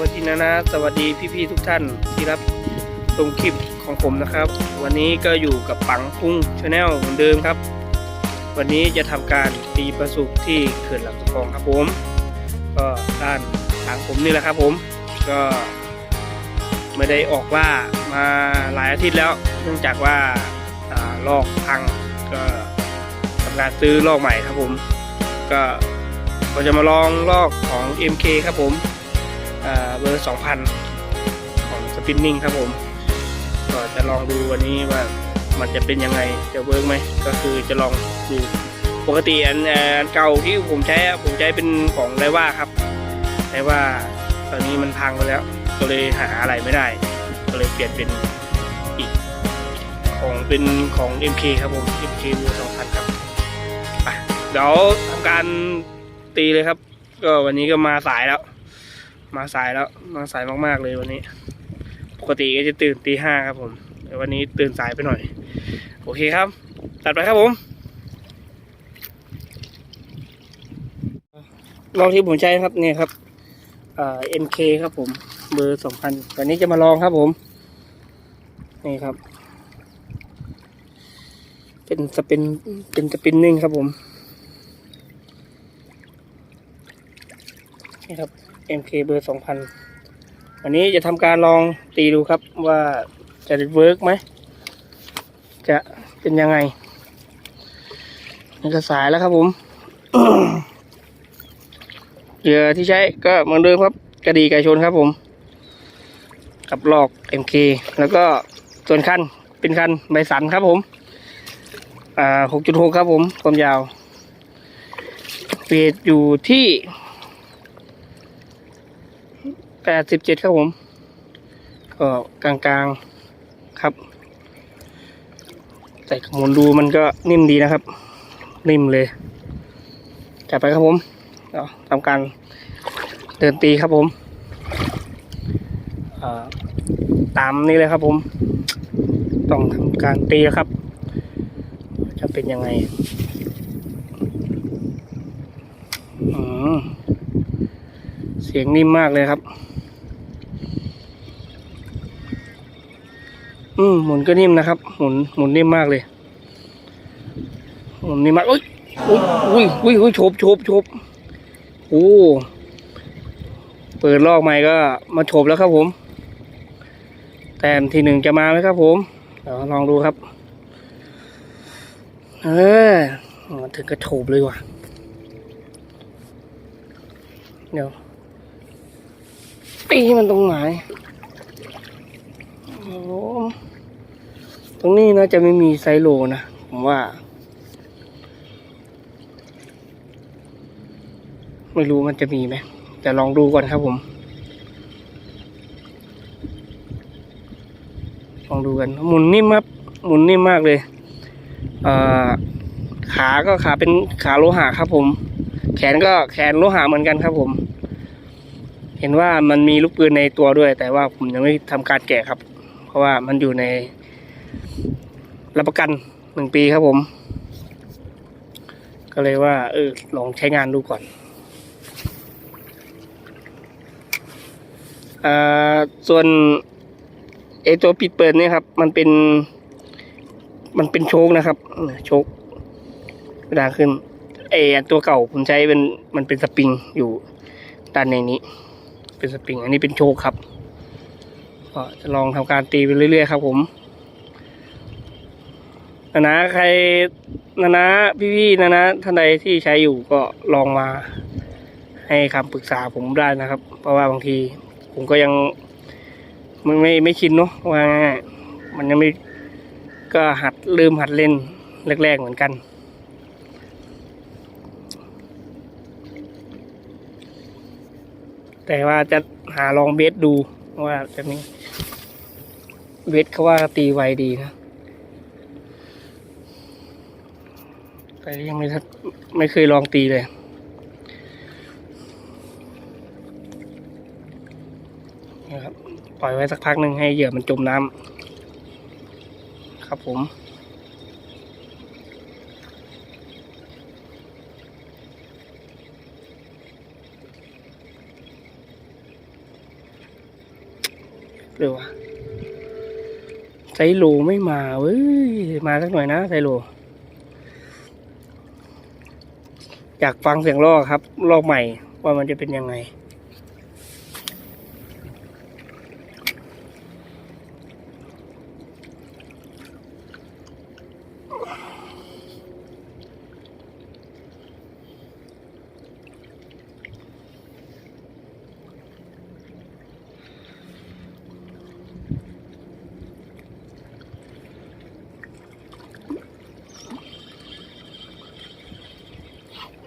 วัสดีนะนะสวัสดีพี่ๆทุกท่านที่รับชมคลิปของผมนะครับ วันนี้ก็อยู่กับปังพุ่งชาแนลเหมือนเดิมครับ วันนี้จะทำการตีประสุกที่เขื่อนลำตะคองครับผม ก็ด้านทางผมนี่แหละครับผมก็ไม่ได้ออกว่ามาหลายอาทิตย์แล้ว เนื่องจากว่าลอกพังก็ทำการซื้อลอกใหม่ครับผม ก็ก็จะมาลองลอกของ MK ครับผม เบอร์ 2000 ของสปินนิ่งครับผม ก็จะลองดูวันนี้ว่ามันจะเป็นยังไงจะเวิร์กไหมก็คือจะลองดูปกติอันเอ่ออันเก่าที่ผมใช้ผมใช้เป็นของไดว่าครับไดว่าตอนนี้มันพังไปแล้วก็เลยหาอะไรไม่ได้ ก็เลยเปลี่ยนเป็นอีกของเป็นของ MK ครับผม MK เบอร์2000 ครับไปเดี๋ยวทำการตีเลยครับ ก็วันนี้ก็มาสายแล้ว มาสายแล้ว มาสายมากๆเลยวันนี้ ปกติก็จะตื่นตีห้าครับผมแต่วันนี้ตื่นสายไปหน่อย โอเคครับ ตัดไปครับผมลองที่ผมใช้ครับเนี่ยครับเอ่อ MK ครับผม เบอร์สองพันวันนี้จะมาลองครับผม นี่ครับ เป็นสปินเป็นสปินนิ่งครับผม นี่ครับ MK เบอร์สองพันวันนี้จะทำการลองตีดูครับว่าจะเวิร์กไหม จะเป็นยังไงนี่ก็สายแล้วครับผมเหยื่อที่ใช้ก็เหมือนเดิมครับ กระดีไก่ชนครับผม กับลอก MK แล้วก็ส่วนคันเป็นคันใบสันครับผม อ่า6.6ครับผม ความยาวเวทอยู่ที่ 87ครับผม ก็กลางๆครับ แต่หมุนดูมันก็นิ่มดีนะครับ นิ่มเลยจับไปครับผมทำการเดินตีครับผมตามนี้เลยครับผม ต้องทำการตีแล้วครับ จะเป็นยังไงเสียงนิ่มมากเลยครับ อืมหมุนก็นิ่มนะครับ หมุนหมุนนิ่มมากเลย หมุนนิ่มมากอุ้ยอุ้ยอุ้ยอุ้ยโฉบโฉบโฉบโอ้เปิดลอกใหม่ก็มาโฉบแล้วครับผม แต้มที่หนึ่งจะมาไหมครับ ผมเดี๋ยวลองดูครับ เออถึงกระโฉบเลยว่ะเดี๋ยวตีมันตรงไหนโอ้ ตรงนี้นะจะไม่มีไซโลนะ ผมว่า ไม่รู้มันจะมีไหม แต่ลองดูก่อนครับผม ลองดูกัน หมุนนิ่มครับ หมุนนิ่มมากเลยเออขาก็ขาเป็นขาโลหะครับผม แขนก็แขนโลหะเหมือนกันครับผม เห็นว่ามันมีลูกปืนในตัวด้วย แต่ว่าผมยังไม่ทำการแกะครับ เพราะว่ามันอยู่ใน รับประกันหนึ่งปีครับผม ก็เลยว่า เออ ลองใช้งานดูก่อนอ่าส่วนไอตัวปิดเปิดเนี่ยครับ มันเป็น มันเป็นโชคนะครับโชคเวลาขึ้นไอตัวเก่าผมใช้เป็นมันเป็นสปริงอยู่ด้านในนี้ เป็นสปริง อันนี้เป็นโชคครับก็จะลองทำการตีไปเรื่อยๆครับผม นะนะใครนะนะพี่ๆนะนะท่านใดที่ใช้อยู่ก็ลองมา ให้คำปรึกษาผมได้นะครับ เพราะว่าบางที ผมก็ยังไม่ไม่ไม่ชินเนาะว่าง่ายมันยังไม่ก็หัดลืมหัดเล่นแรกๆเหมือนกันแต่ว่าจะหาลองเบสดูว่าจะมีเบสเขาว่าตีไวดีนะ แต่ยังไม่ทัดไม่เคยลองตีเลย นะครับ ปล่อยไว้สักพักหนึ่งให้เหยื่อมันจมน้ำครับผมเลยวะไซโลไม่มาเว้ย มาสักหน่อยนะไซโล อยากฟังเสียงลอกครับลอกใหม่ว่ามันจะเป็นยังไง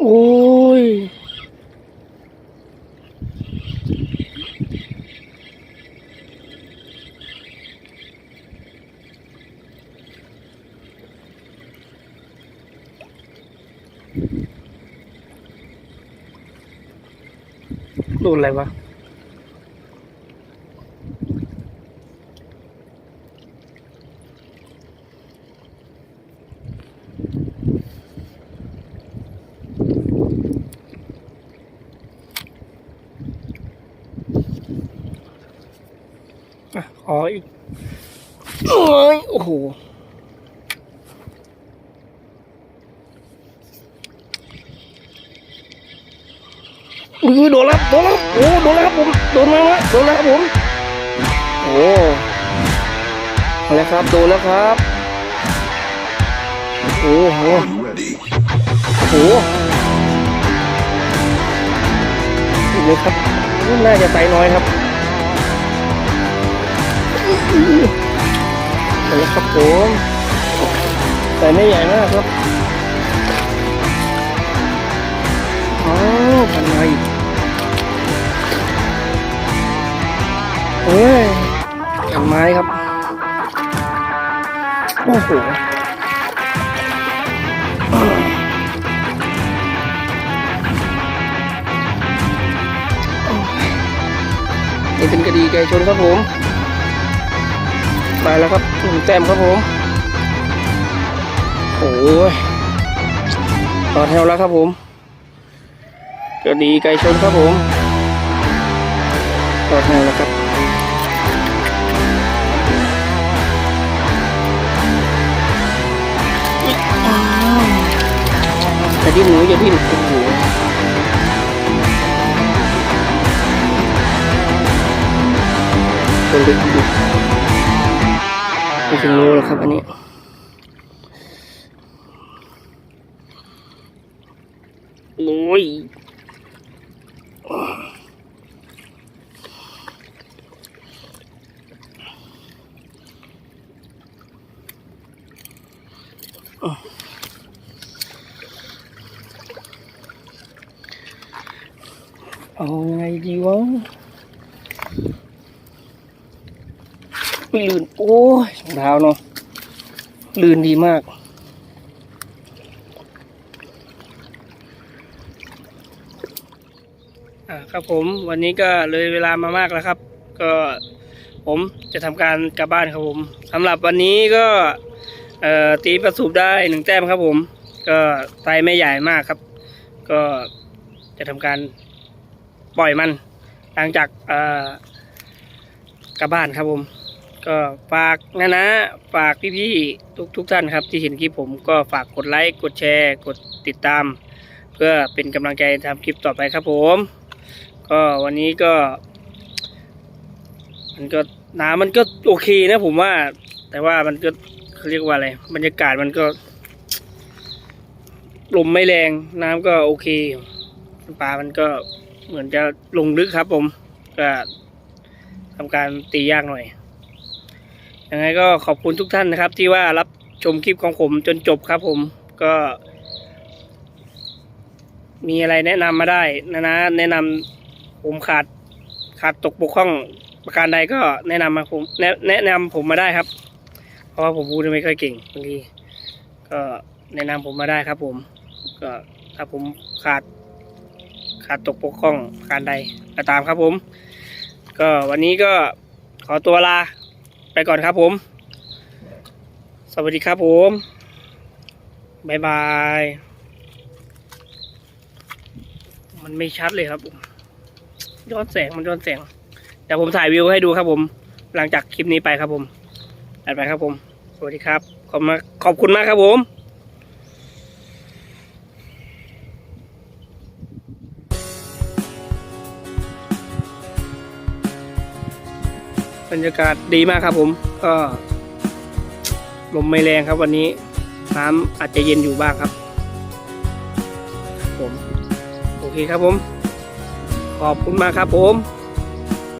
โอ้ย โดนอะไรวะ อะขออีกโอ้ยโอ้โหอุ้ยโดนแล้วโดนแล้วโอ้โดนแล้วครับผมโดนแล้วโดนแล้วครับผมโอ้อาแล้วครับโดนแล้วครับโอ้โหโอ้โหอีกเลยครับน่าจะไซน้อยครับ เอาละครับผมแต่ไม่ใหญ่มากครับอ๋อพันไม้เฮ้ยพันไม้ครับโอ้โหนี่เป็นคดีไก่ชนครับผม มาแล้วครับหนึ่งแต้มครับผม โอ้ยต่อแถวแล้วครับผมคดีไก่ชนครับผมต่อแถวแล้วครับอย่าดิ้นหนูอย่าดิ้น ถึงโลแล้วครับ อันนี้โอ้ยเอาไงดีวะ ไม่ลื่น โอ้ยรองเท้าเนาะลื่นดีมาก อ่าครับผมวันนี้ก็เลยเวลามามากแล้วครับ ก็ผมจะทำการกลับบ้านครับผมสำหรับวันนี้ก็เอ่อตีประสูบได้หนึ่งแต้มครับผม ก็ไซไม่ใหญ่มากครับ ก็จะทำการปล่อยมันหลังจากเอ่อกลับบ้านครับผม ก็ฝากนะนะฝากพี่ๆทุกทุกท่านครับ ที่เห็นคลิปผมก็ฝากกดไลค์กดแชร์ กดติดตาม เพื่อเป็นกำลังใจทำคลิปต่อไปครับผม ก็วันนี้ก็ มันก็น้ำมันก็โอเคนะผมว่า แต่ว่ามันก็เขาเรียกว่าอะไรบรรยากาศมันก็ลมไม่แรงน้ำก็โอเคปลามันก็เหมือนจะลงลึกครับผม ก็ทำการตียากหน่อย ยังไงก็ขอบคุณทุกท่านนะครับ ที่ว่ารับชมคลิปของผมจนจบครับผมก็ มีอะไรแนะนำมาได้นะนะแนะนำผมขาดขาดตกบกพร่องประการใดก็แนะนำมาผมแนะแนะนำผมมาได้ครับ เพราะว่าผมพูดไม่ค่อยเก่งบางทีก็แนะนำผมมาได้ครับ ผม ก็ถ้าผมขาดขาดตกบกพร่องประการใดก็ตามครับผม ก็วันนี้ก็ขอตัวลา ไปก่อนครับผม สวัสดีครับผมบายบาย มันไม่ชัดเลยครับผมย้อนแสงมันย้อนแสง แต่ผมถ่ายวิวให้ดูครับผม หลังจากคลิปนี้ไปครับผมไปครับผม สวัสดีครับ ขอบมาขอบคุณมากครับผม บรรยากาศดีมากครับผม ก็ลมไม่แรงครับวันนี้น้ำอาจจะเย็นอยู่บ้างครับ ผม โอเคครับผม ขอบคุณมากครับผม